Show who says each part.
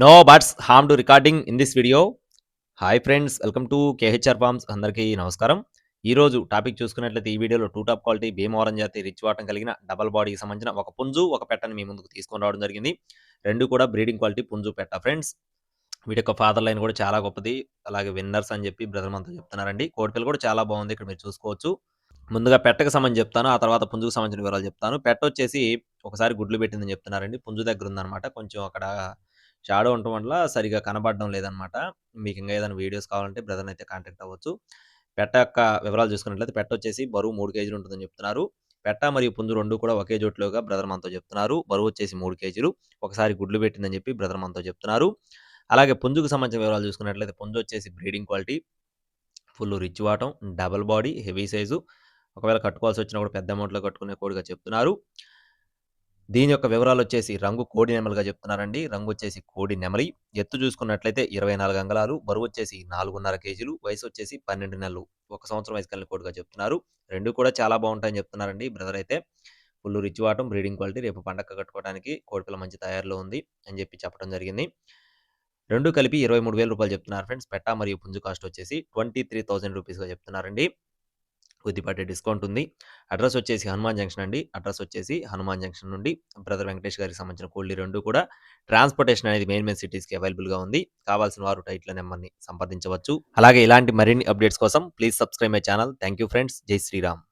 Speaker 1: No buts harm to recording in this video hi friends welcome to KHR farms అందరికీ నమస్కారం. ఈరోజు topic చూసుకున్నట్లయితే ఈ వీడియోలో టూ టాప్ క్వాలిటీ భీమవరం జాతి రిచ్ వాటం కలిగిన డబల్ బాడీకి సంబంధించిన ఒక పుంజు ఒక పెట్టని మీ ముందుకు తీసుకొని రావడం జరిగింది. రెండు కూడా బ్రీడింగ్ క్వాలిటీ పుంజు పెట్ట ఫ్రెండ్స్ వీటి యొక్క ఫాదర్ లైన్ కూడా చాలా గొప్పది. అలాగే విన్నర్స్ అని చెప్పి బ్రదర్ మనతో చెప్తున్నారండి. కోడిపిల్ల కూడా చాలా బాగుంది. ఇక్కడ మీరు చూసుకోవచ్చు. ముందుగా పెట్టకు సంబంధించి చెప్తాను. ఆ తర్వాత పుంజుకు సంబంధించిన వివరాలు చెప్తాను. పెట్ట వచ్చేసి ఒకసారి గుడ్లు పెట్టిందని చెప్తున్నారండి. పుంజు దగ్గర ఉందన్నమాట. కొంచెం అక్కడ షాడో ఉండటం వల్ల సరిగా కనబడడం లేదనమాట. మీకు ఇంకా ఏదైనా వీడియోస్ కావాలంటే బ్రదర్ని అయితే కాంటాక్ట్ అవ్వచ్చు. పెట్ట యొక్క వివరాలు చూసుకున్నట్లయితే పెట్ట వచ్చేసి బరువు మూడు కేజీలు ఉంటుందని చెప్తున్నారు. పెట్ట మరియు పుంజు రెండు కూడా ఒకే జోట్లోగా బ్రదర్ మనతో చెప్తున్నారు. బరువు వచ్చేసి మూడు కేజీలు. ఒకసారి గుడ్లు పెట్టిందని చెప్పి బ్రదర్ మనతో చెప్తున్నారు. అలాగే పుంజుకు సంబంధించిన వివరాలు చూసుకున్నట్లయితే పుంజు వచ్చేసి బ్రీడింగ్ క్వాలిటీ ఫుల్ రిచ్ వాటం డబల్ బాడీ హెవీ సైజు. ఒకవేళ కట్టుకోవాల్సి వచ్చినా కూడా పెద్ద అమౌంట్లో కట్టుకునే కోడిగా చెప్తున్నారు. దీని యొక్క వివరాలు వచ్చేసి రంగు కోడి నెమలిగా చెప్తున్నారండి. రంగు వచ్చేసి కోడి నెమలి. ఎత్తు చూసుకున్నట్లయితే ఇరవై నాలుగు అంగళాలు బరువు వచ్చేసి నాలుగున్నర కేజీలు వయసు వచ్చేసి పన్నెండు నెలలు. ఒక సంవత్సరం వయసు కలిగిన కోడిగా చెప్తున్నారు. రెండు కూడా చాలా బాగుంటాయని చెప్తున్నారండి బ్రదర్ అయితే. ఫుల్ రిచ్ వాటం బ్రీడింగ్ క్వాలిటీ రేపు పండగ కట్టుకోవడానికి కోడిపిల్ల మంచి తయారులో ఉంది అని చెప్పి చెప్పడం జరిగింది. రెండు కలిపి ఇరవై మూడు వేల రూపాయలు చెప్తున్నారు ఫ్రెండ్స్. పెట్ట మరియు పుంజు కాస్ట్ వచ్చేసి ట్వంటీ త్రీ థౌసండ్ రూపీస్గా చెప్తున్నారండి. కొద్దిపాటి డిస్కౌంట్ ఉంది. అడ్రస్ వచ్చేసి హనుమాన్ జంక్షన్ అండి. అడ్రస్ వచ్చేసి హనుమాన్ జంక్షన్ నుండి బ్రదర్ వెంకటేష్ గారికి సంబంధించిన కోళ్ళి రెండు కూడా ట్రాన్స్పోర్టేషన్ అనేది మెయిన్ మెయిన్ సిటీస్కి అవైలబుల్గా ఉంది. కావాల్సిన వారు టైట్ల నెంబర్ని సంప్రదించవచ్చు. అలాగే ఇలాంటి మరిన్ని అప్డేట్స్ కోసం please subscribe my channel. Thank you friends. Jai Shriram.